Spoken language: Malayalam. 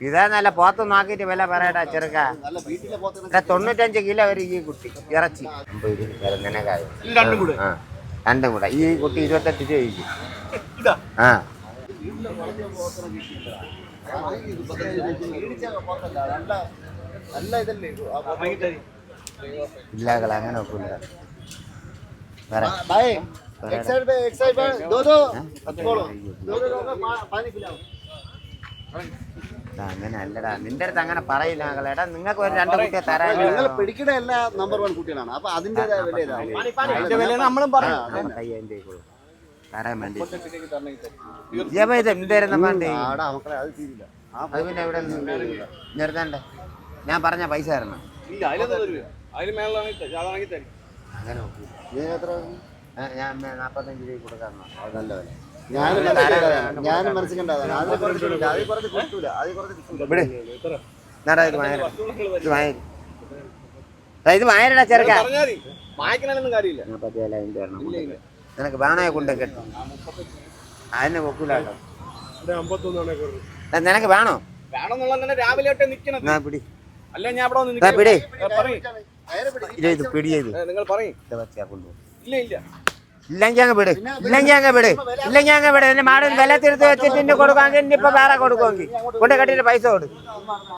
ഇതാ നല്ല പോത്ത് നോക്കിയിട്ട് വില പറയടാ ചെറുക്ക. നല്ല വീട്ടിലെ പോത്തിന് ഇവിടെ തൊണ്ണൂറ്റഞ്ച് കിലോ വരും ഈ കുട്ടി ഇറച്ചി. രണ്ടും കൂടെ. രണ്ടും കൂടെ. ഈ കുട്ടി ഇരുപത്തെട്ട് രൂപ ചോദിക്കും ഇതാ. ആ. ഇല്ല അങ്ങനെ നല്ല നല്ല അങ്ങനെ അല്ലടാ നിന്റെ അടുത്ത് അങ്ങനെ പറയില്ല നിങ്ങൾക്ക് ഒരു രണ്ട് കുട്ടിയെ തരാൻ നിങ്ങൾ പിടിക്കുന്ന നമ്പർ വൺ കുട്ടികളാണ്. അപ്പൊ അതിന്റേതായ വില ഇതാണ് അതിന്റെ വില നമ്മളും തരാൻ വേണ്ടി. ഇത് എന്തായിരുന്നു വേണ്ടി അത് പിന്നെ ഇവിടെ നിർത്തണ്ടേ? ഞാൻ പറഞ്ഞ പൈസ തരണം. അങ്ങനെ ഞാൻ നാപ്പത്തഞ്ച് രൂപ കൊടുക്കാൻ നല്ല വില. ഞാനും ഞാനും മനസ്സിലുണ്ടായതാണ് അതിൽ കുറച്ച് കിട്ടൂല. കുറച്ച് കിട്ടൂല. അതിൽ കുറച്ച് കിട്ടൂല. ഇത് വായനടാ ചെറുക്ക. നിനക്ക് വേണേ കൊണ്ട് കെട്ടും. അതിന് എടാ, നിനക്ക് വേണോ? രാവിലെ പിടി. അല്ല ഞാൻ വന്ന് പിടി. ഇത് ചെയ്ത്. നിങ്ങൾ പറയും. ഇല്ല ഇല്ല. ഇല്ലെങ്കിൽ അങ്ങ് വിട്. ഇല്ലെങ്കിൽ അങ്ങ് വിട്. ഇല്ലെങ്കിൽ അങ്ങ് വിട്. എന്റെ മാടൻ വില തിരുത്ത് വെച്ചിട്ട് ഇന്നെ കൊടുക്കാമെങ്കിൽ ഇനി ഇപ്പൊ വേറെ കൊടുക്കുമെങ്കിൽ കൊണ്ട് കെട്ടിട്ട് പൈസ കൊടുക്കും.